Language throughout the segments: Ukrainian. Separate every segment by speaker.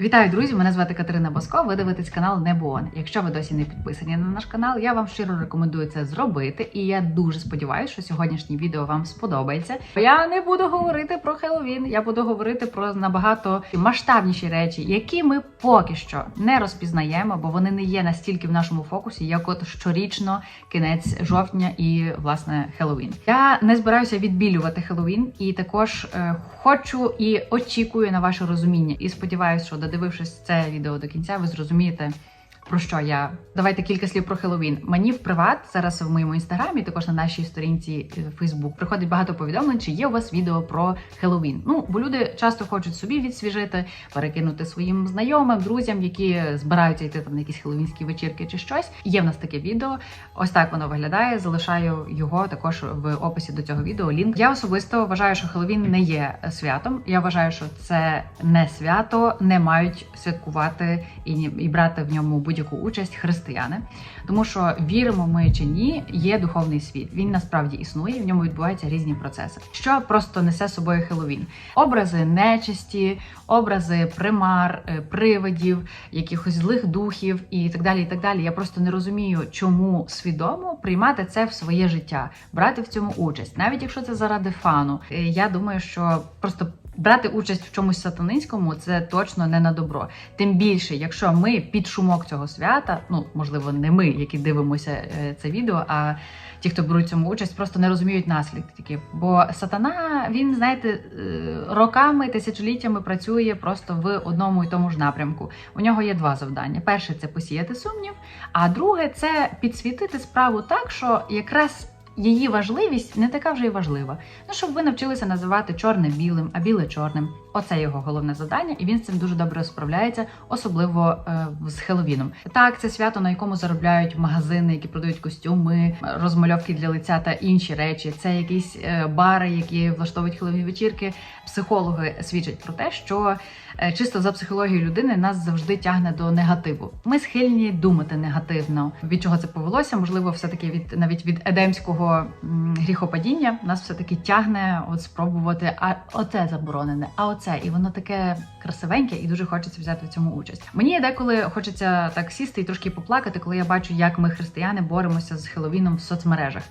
Speaker 1: Вітаю, друзі! Мене звати Катерина Боско. Ви дивитесь канал Небоон. Якщо ви досі не підписані на наш канал, я вам щиро рекомендую це зробити. І я дуже сподіваюся, що сьогоднішнє відео вам сподобається. Я не буду говорити про Хеллоуін, я буду говорити про набагато масштабніші речі, які ми поки що не розпізнаємо, бо вони не є настільки в нашому фокусі, як от щорічно кінець жовтня і власне Хеллоуін. Я не збираюся відбілювати Хеллоуін і також е, хочу і очікую на ваше розуміння. І сподіваюся, що додивившись це відео до кінця, ви зрозумієте. Про що я давайте кілька слів про Хеллоуін. Мені в приват зараз в моєму інстаграмі, також на нашій сторінці Фейсбук, приходить багато повідомлень, чи є у вас відео про Хеллоуін. Ну бо люди часто хочуть собі відсвіжити, перекинути своїм знайомим, друзям, які збираються йти там на якісь хеллоуінські вечірки чи щось. Є в нас таке відео. Ось так воно виглядає. Залишаю його також в описі до цього відео. Лінк. Я особисто вважаю, що Хеллоуін не є святом. Я вважаю, що це не свято, не мають святкувати і, і брати в ньому будь-яку участь християни, тому що віримо ми чи ні, є духовний світ. Він насправді існує, в ньому відбуваються різні процеси. Що просто несе з собою Хеллоуін? Образи нечисті, образи примар, е, привидів, якихось злих духів і так далі. І так далі. Я просто не розумію, чому свідомо приймати це в своє життя, брати в цьому участь, навіть якщо це заради фану. Е, Я думаю, що просто. Брати участь в чомусь сатанинському це точно не на добро. Тим більше, якщо ми під шумок цього свята, ну можливо, не ми, які дивимося е, це відео, а ті, хто беруть цьому участь, просто не розуміють наслідки. Бо сатана, він знаєте, е, роками, тисячоліттями працює просто в одному і тому ж напрямку. У нього є два завдання: перше це посіяти сумнів, а друге це підсвітити справу так, що якраз. Її важливість не така вже й важлива. Ну, щоб ви навчилися називати чорне білим, а біле чорним. Оце його головне завдання, і він з цим дуже добре справляється, особливо е, з Хеллоуіном. Так, це свято, на якому заробляють магазини, які продають костюми, розмальовки для лиця та інші речі. Це якісь е, бари, які влаштовують хеллоуінні вечірки. Психологи свідчать про те, що е, чисто за психологією людини нас завжди тягне до негативу. Ми схильні думати негативно. Від чого це повелося? Можливо, все таки від навіть від едемського м, гріхопадіння нас все таки тягне от спробувати. А оце заборонене, а оце, і воно таке красивеньке, і дуже хочеться взяти в цьому участь. Мені деколи хочеться так сісти і трошки поплакати, коли я бачу, як ми, християни, боремося з Хеловіном в соцмережах.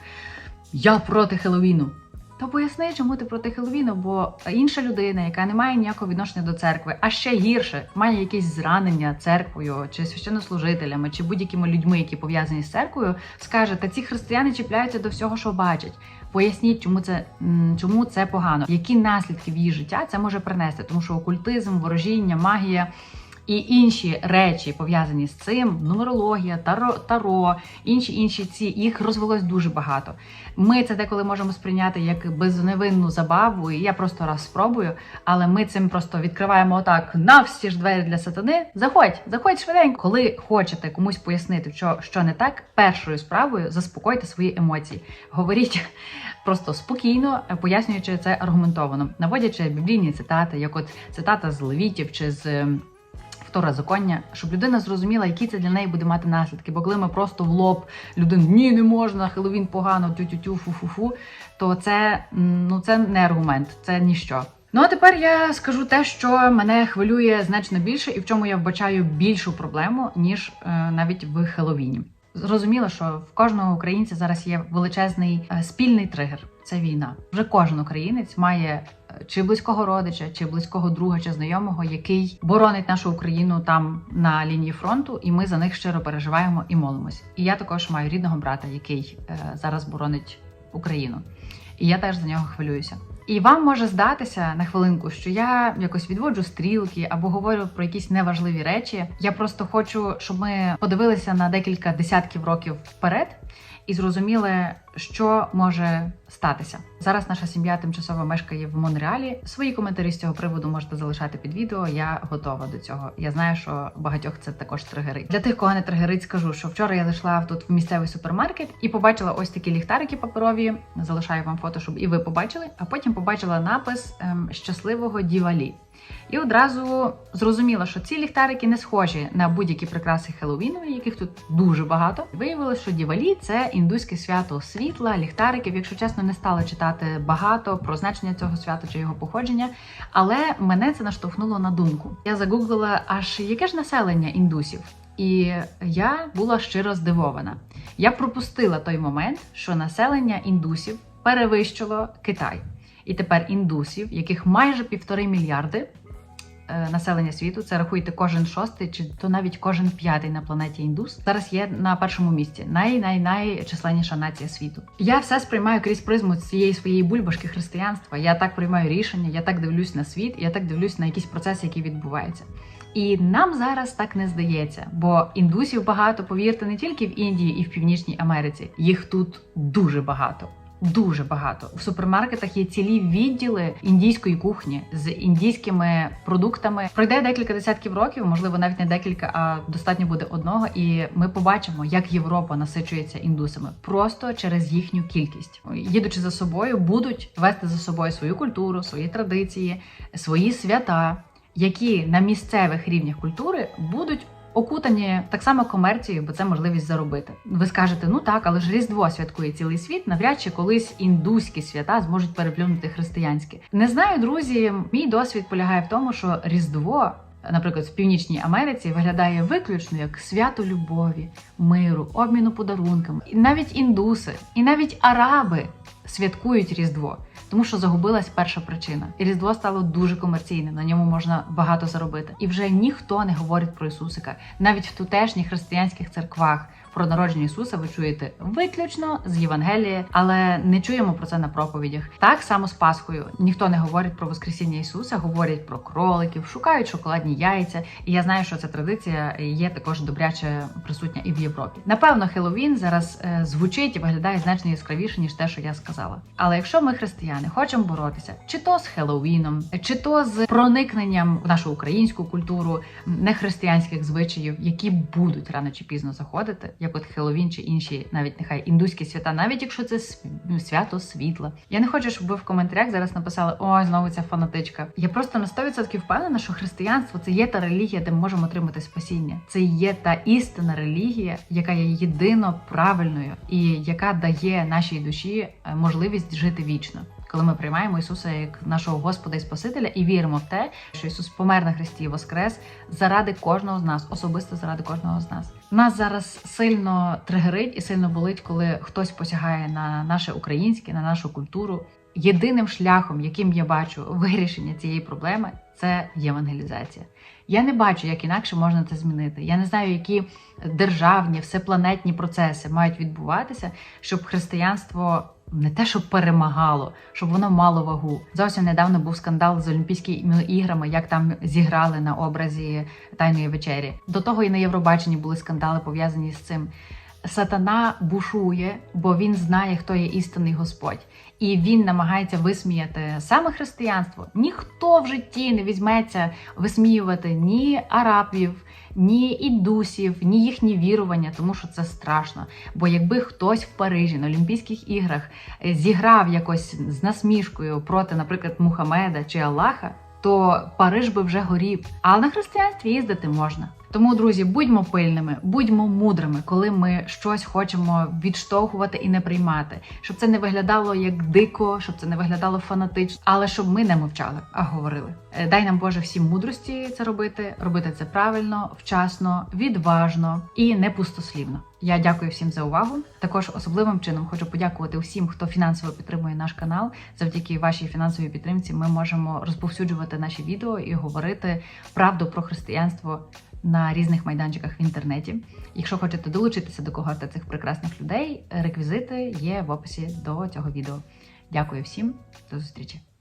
Speaker 1: Я проти Хеллоуіну. То поясни, чому ти проти Хеллоуіну, бо інша людина, яка не має ніякого відношення до церкви, а ще гірше має якісь зранення церквою чи священнослужителями, чи будь-якими людьми, які пов'язані з церквою, скаже: та ці християни чіпляються до всього, що бачать. Поясніть, чому це чому це погано, які наслідки в її життя це може принести, тому що окультизм, ворожіння, магія. І інші речі пов'язані з цим, нумерологія, таро, таро, інші інші ці їх розвелось дуже багато. Ми це деколи можемо сприйняти як безневинну забаву, і я просто раз спробую, але ми цим просто відкриваємо отак на всі ж двері для сатани. Заходь, заходь швиденько. Коли хочете комусь пояснити, що, що не так, першою справою заспокойте свої емоції. Говоріть просто спокійно, пояснюючи це аргументовано, наводячи біблійні цитати, як от цитата з Левітів чи з. Второзаконня, щоб людина зрозуміла, які це для неї буде мати наслідки. Бо коли ми просто в лоб людину ні, не можна, Хеллоуін погано, тю-тю-тю, фу-фу-фу, то це ну це не аргумент, це ніщо. Ну а тепер я скажу те, що мене хвилює значно більше, і в чому я вбачаю більшу проблему ніж е, навіть в Хеллоуіні. Зрозуміло, що в кожного українця зараз є величезний е, спільний тригер. Це війна. Вже кожен українець має чи близького родича, чи близького друга, чи знайомого, який боронить нашу Україну там на лінії фронту, і ми за них щиро переживаємо і молимось. І я також маю рідного брата, який е, зараз боронить Україну. І я теж за нього хвилююся. І вам може здатися на хвилинку, що я якось відводжу стрілки або говорю про якісь неважливі речі. Я просто хочу, щоб ми подивилися на декілька десятків років вперед і зрозуміли, що може статися. Зараз наша сім'я тимчасово мешкає в Монреалі. Свої коментарі з цього приводу можете залишати під відео. Я готова до цього. Я знаю, що багатьох це також тригерить. Для тих, кого не тригерить, скажу, що вчора я зайшла тут в місцевий супермаркет і побачила ось такі ліхтарики паперові. Залишаю вам фото, щоб і ви побачили. А потім побачила напис ем, щасливого дівалі. І одразу зрозуміла, що ці ліхтарики не схожі на будь-які прикраси Хеллоуіну, яких тут дуже багато. Виявилося, що Дівалі це індуське свято світла. ліхтариків. Якщо чесно, не стала читати багато про значення цього свята чи його походження, але мене це наштовхнуло на думку. Я загуглила, аж яке ж населення індусів. І я була щиро здивована. Я пропустила той момент, що населення індусів перевищило Китай. І тепер індусів, яких майже півтори мільярди населення світу, це рахуйте кожен шостий, чи то навіть кожен п'ятий на планеті індус, зараз є на першому місці. Най най найчисленніша нація світу. Я все сприймаю крізь призму цієї своєї бульбашки християнства. Я так приймаю рішення, я так дивлюсь на світ, я так дивлюсь на якісь процеси, які відбуваються. І нам зараз так не здається, бо індусів багато, повірте, не тільки в Індії і в Північній Америці. Їх тут дуже багато. Дуже багато в супермаркетах є цілі відділи індійської кухні з індійськими продуктами. Пройде декілька десятків років, можливо, навіть не декілька, а достатньо буде одного. І ми побачимо, як Європа насичується індусами просто через їхню кількість. Їдучи за собою, будуть вести за собою свою культуру, свої традиції, свої свята, які на місцевих рівнях культури будуть окутані так само комерцією, бо це можливість заробити. Ви скажете, ну так, але ж Різдво святкує цілий світ. Навряд чи колись індуські свята зможуть переплюнути християнське. Не знаю, друзі. Мій досвід полягає в тому, що Різдво. Наприклад, в Північній Америці виглядає виключно як свято любові, миру, обміну подарунками. І навіть індуси, і навіть араби святкують Різдво, тому що загубилась перша причина. І Різдво стало дуже комерційним, на ньому можна багато заробити. І вже ніхто не говорить про Ісусика. Навіть в тутешніх християнських церквах про народження Ісуса ви чуєте виключно з Євангелія, але не чуємо про це на проповідях. Так само з Пасхою ніхто не говорить про Воскресіння Ісуса, говорять про кроликів, шукають шоколадні яйця. І я знаю, що ця традиція є також добряче присутня і в Європі. Напевно, Хеллоуін зараз е, звучить і виглядає значно яскравіше ніж те, що я сказала. Але якщо ми, християни, хочемо боротися, чи то з Хеллоуіном, чи то з проникненням в нашу українську культуру нехристиянських звичаїв, які будуть рано чи пізно заходити, як от Хеллоуін чи інші, навіть нехай індуські свята, навіть якщо це ну, свято світла. Я не хочу, щоб ви в коментарях зараз написали ой, знову ця фанатичка. Я просто на 100% впевнена, що християнство це є та релігія, де ми можемо отримати спасіння. Це є та істинна релігія, яка є єдино правильною і яка дає нашій душі е, можливість жити вічно. Коли ми приймаємо Ісуса як нашого Господа і Спасителя і віримо в те, що Ісус помер на хресті і воскрес заради кожного з нас, особисто заради кожного з нас. Нас зараз сильно тригерить і сильно болить, коли хтось посягає на наше українське, на нашу культуру. Єдиним шляхом, яким я бачу вирішення цієї проблеми, це євангелізація. Я не бачу, як інакше можна це змінити. Я не знаю, які державні, всепланетні процеси мають відбуватися, щоб християнство не те, щоб перемагало, щоб воно мало вагу. Зовсім недавно був скандал з Олімпійськими іграми, як там зіграли на образі тайної вечері. До того і на Євробаченні були скандали пов'язані з цим. Сатана бушує, бо він знає, хто є істинний Господь, і він намагається висміяти саме християнство. Ніхто в житті не візьметься висміювати ні арабів, ні ідусів, ні їхні вірування, тому що це страшно. Бо якби хтось в Парижі на Олімпійських іграх е, зіграв якось з насмішкою проти, наприклад, Мухаммеда чи Аллаха, то Париж би вже горів. А на християнстві їздити можна. Тому, друзі, будьмо пильними, будьмо мудрими, коли ми щось хочемо відштовхувати і не приймати, щоб це не виглядало як дико, щоб це не виглядало фанатично, але щоб ми не мовчали, а говорили. Е, Дай нам Боже всім мудрості це робити, робити це правильно, вчасно, відважно і не пустослівно. Я дякую всім за увагу. Також особливим чином хочу подякувати усім, хто фінансово підтримує наш канал. Завдяки вашій фінансовій підтримці ми можемо розповсюджувати наші відео і говорити правду про християнство на різних майданчиках в інтернеті. Якщо хочете долучитися до когорти цих прекрасних людей, реквізити є в описі до цього відео. Дякую всім, до зустрічі!